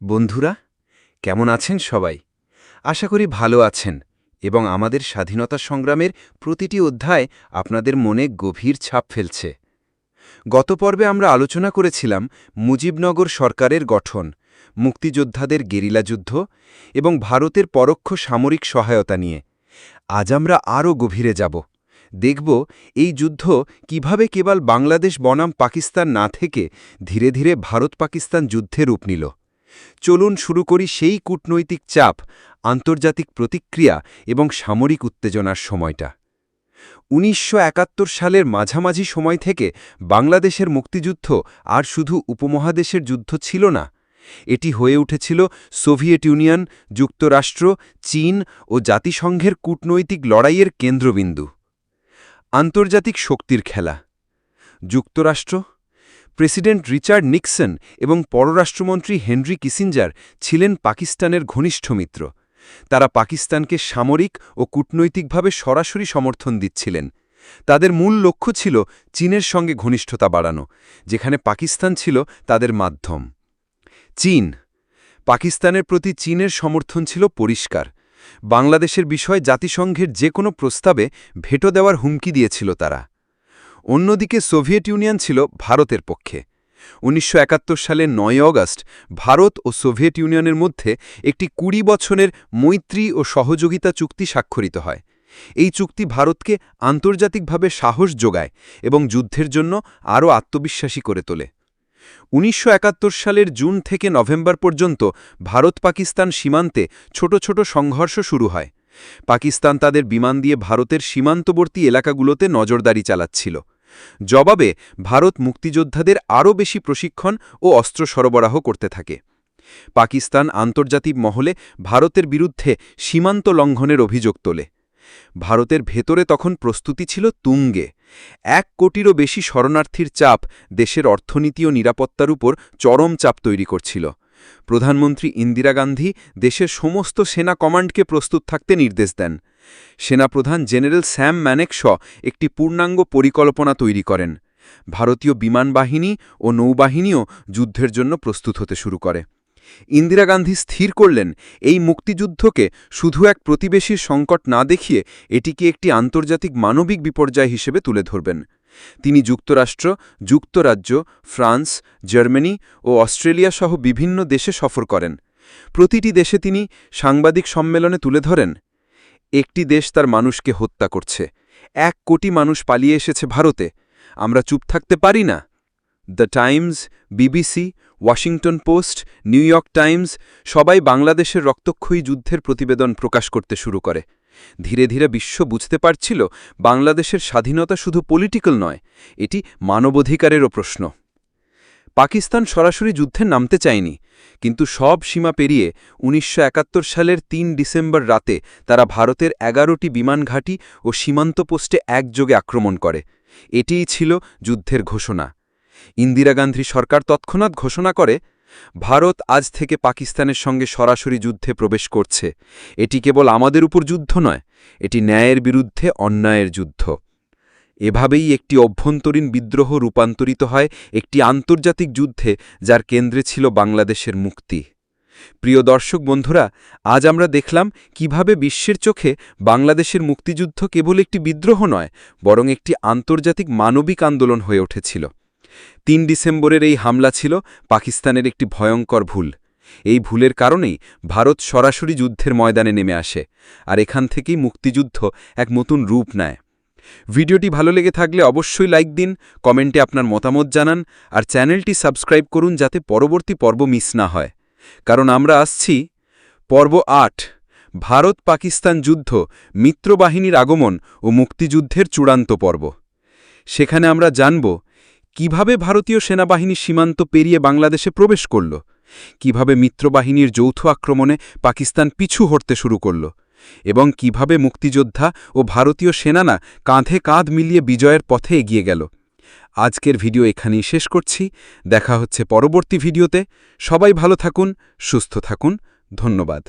বন্ধুরা, কেমন আছেন সবাই? আশা করি ভালো আছেন এবং আমাদের স্বাধীনতা সংগ্রামের প্রতিটি অধ্যায় আপনাদের মনে গভীর ছাপ ফেলছে। গত পর্বে আমরা আলোচনা করেছিলাম মুজিবনগর সরকারের গঠন, মুক্তিযোদ্ধাদের গেরিলা যুদ্ধ এবং ভারতের পরোক্ষ সামরিক সহায়তা নিয়ে। আজ আমরা আরও গভীরে যাব। দেখব এই যুদ্ধ কীভাবে কেবল বাংলাদেশ বনাম পাকিস্তান না থেকে ধীরে ধীরে ভারত পাকিস্তান যুদ্ধে রূপ নিল। চলুন শুরু করি সেই কূটনৈতিক চাপ, আন্তর্জাতিক প্রতিক্রিয়া এবং সামরিক উত্তেজনার সময়টা। উনিশশো একাত্তর সালের মাঝামাঝি সময় থেকে বাংলাদেশের মুক্তিযুদ্ধ আর শুধু উপমহাদেশের যুদ্ধ ছিল না, এটি হয়ে উঠেছিল সোভিয়েত ইউনিয়ন, যুক্তরাষ্ট্র, চীন ও জাতিসংঘের কূটনৈতিক লড়াইয়ের কেন্দ্রবিন্দু। আন্তর্জাতিক শক্তির খেলা। যুক্তরাষ্ট্র প্রেসিডেন্ট রিচার্ড নিক্সন এবং পররাষ্ট্রমন্ত্রী হেনরি কিসিঞ্জার ছিলেন পাকিস্তানের ঘনিষ্ঠ মিত্র। তারা পাকিস্তানকে সামরিক ও কূটনৈতিকভাবে সরাসরি সমর্থন দিচ্ছিলেন। তাদের মূল লক্ষ্য ছিল চীনের সঙ্গে ঘনিষ্ঠতা বাড়ানো, যেখানে পাকিস্তান ছিল তাদের মাধ্যম। চীন। পাকিস্তানের প্রতি চীনের সমর্থন ছিল পরিষ্কার। বাংলাদেশের বিষয় জাতিসংঘের যে কোনো প্রস্তাবে ভেটো দেওয়ার হুমকি দিয়েছিল তারা। অন্যদিকে সোভিয়েত ইউনিয়ন ছিল ভারতের পক্ষে। উনিশশো সালের নয় অগস্ট ভারত ও সোভিয়েত ইউনিয়নের মধ্যে একটি কুড়ি বছরের মৈত্রী ও সহযোগিতা চুক্তি স্বাক্ষরিত হয়। এই চুক্তি ভারতকে আন্তর্জাতিকভাবে সাহস যোগায় এবং যুদ্ধের জন্য আরও আত্মবিশ্বাসী করে তোলে। উনিশশো একাত্তর সালের জুন থেকে নভেম্বর পর্যন্ত ভারত পাকিস্তান সীমান্তে ছোট ছোট সংঘর্ষ শুরু হয়। পাকিস্তান তাদের বিমান দিয়ে ভারতের সীমান্তবর্তী এলাকাগুলোতে নজরদারি চালাচ্ছিল। জবাবে, ভারত মুক্তিযোদ্ধাদের আরও বেশি প্রশিক্ষণ ও অস্ত্র সরবরাহ করতে থাকে। পাকিস্তান আন্তর্জাতিক মহলে ভারতের বিরুদ্ধে সীমান্ত লঙ্ঘনের অভিযোগ তোলে। ভারতের ভেতরে তখন প্রস্তুতি ছিল তুঙ্গে। এক কোটিরও বেশি শরণার্থীর চাপ দেশের অর্থনীতি ও নিরাপত্তার উপর চরম চাপ তৈরি করছিল। প্রধানমন্ত্রী ইন্দিরা গান্ধী দেশের সমস্ত সেনা কমান্ডকে প্রস্তুত থাকতে নির্দেশ দেন। সেনাপ্রধান জেনারেল স্যাম ম্যানেকশ একটি পূর্ণাঙ্গ পরিকল্পনা তৈরি করেন। ভারতীয় বিমান বাহিনী ও নৌবাহিনীও যুদ্ধের জন্য প্রস্তুত হতে শুরু করে। ইন্দিরা গান্ধী স্থির করলেন, এই মুক্তিযুদ্ধকে শুধু এক প্রতিবেশীর সংকট না দেখিয়ে এটিকে একটি আন্তর্জাতিক মানবিক বিপর্যয় হিসেবে তুলে ধরবেন। তিনি যুক্তরাষ্ট্র, যুক্তরাজ্য, ফ্রান্স, জার্মানি ও অস্ট্রেলিয়া সহ বিভিন্ন দেশে সফর করেন। প্রতিটি দেশে তিনি সাংবাদিক সম্মেলনে তুলে ধরেন, একটি দেশ তার মানুষকে হত্যা করছে। এক কোটি মানুষ পালিয়ে এসেছে ভারতে। আমরা চুপ থাকতে পারি না। The Times, BBC, Washington Post, New York Times সবাই বাংলাদেশের রক্তক্ষয়ী যুদ্ধের প্রতিবেদন প্রকাশ করতে শুরু করে। ধীরে ধীরে বিশ্ব বুঝতে পারছিল বাংলাদেশের স্বাধীনতা শুধু পলিটিক্যাল নয়, এটি মানবাধিকারেরও প্রশ্ন। পাকিস্তান সরাসরি যুদ্ধে নামতে চায়নি, কিন্তু সব সীমা পেরিয়ে উনিশশো একাত্তর সালের তিন ডিসেম্বর রাতে তারা ভারতের এগারোটি বিমান ঘাঁটি ও সীমান্ত পোস্টে একযোগে আক্রমণ করে। এটিই ছিল যুদ্ধের ঘোষণা। ইন্দিরা গান্ধী সরকার তৎক্ষণাৎ ঘোষণা করে ভারত আজ থেকে পাকিস্তানের সঙ্গে সরাসরি যুদ্ধে প্রবেশ করছে। এটি কেবল আমাদের উপর যুদ্ধ নয়, এটি ন্যায়ের বিরুদ্ধে অন্যায়ের যুদ্ধ। এভাবেই একটি অভ্যন্তরীণ বিদ্রোহ রূপান্তরিত হয় একটি আন্তর্জাতিক যুদ্ধে যার কেন্দ্রে ছিল বাংলাদেশের মুক্তি। প্রিয় দর্শক বন্ধুরা, আজ আমরা দেখলাম কীভাবে বিশ্বের চোখে বাংলাদেশের মুক্তিযুদ্ধ কেবল একটি বিদ্রোহ নয়, বরং একটি আন্তর্জাতিক মানবিক আন্দোলন হয়ে উঠেছিল। তিন ডিসেম্বরের এই হামলা ছিল পাকিস্তানের একটি ভয়ঙ্কর ভুল। এই ভুলের কারণেই ভারত সরাসরি যুদ্ধের ময়দানে নেমে আসে আর এখান থেকেই মুক্তিযুদ্ধ এক নতুন রূপ নেয়। ভিডিওটি ভালো লেগে থাকলে অবশ্যই লাইক দিন, কমেন্টে আপনার মতামত জানান আর চ্যানেলটি সাবস্ক্রাইব করুন যাতে পরবর্তী পর্ব মিস না হয়। কারণ আমরা আসছি পর্ব আট ভারত পাকিস্তান যুদ্ধ, মিত্রবাহিনীর আগমন ও মুক্তিযুদ্ধের চূড়ান্ত পর্ব। সেখানে আমরা জানব কীভাবে ভারতীয় সেনাবাহিনী সীমান্ত পেরিয়ে বাংলাদেশে প্রবেশ করল? কীভাবে মিত্রবাহিনীর যৌথ আক্রমণে পাকিস্তান পিছু হটতে শুরু করল? এবং কীভাবে মুক্তিযোদ্ধা ও ভারতীয় সেনানা কাঁধে কাঁধ মিলিয়ে বিজয়ের পথে এগিয়ে গেল? আজকের ভিডিও এখানেই শেষ করছি। দেখা হচ্ছে পরবর্তী ভিডিওতে। সবাই ভালো থাকুন, সুস্থ থাকুন। ধন্যবাদ।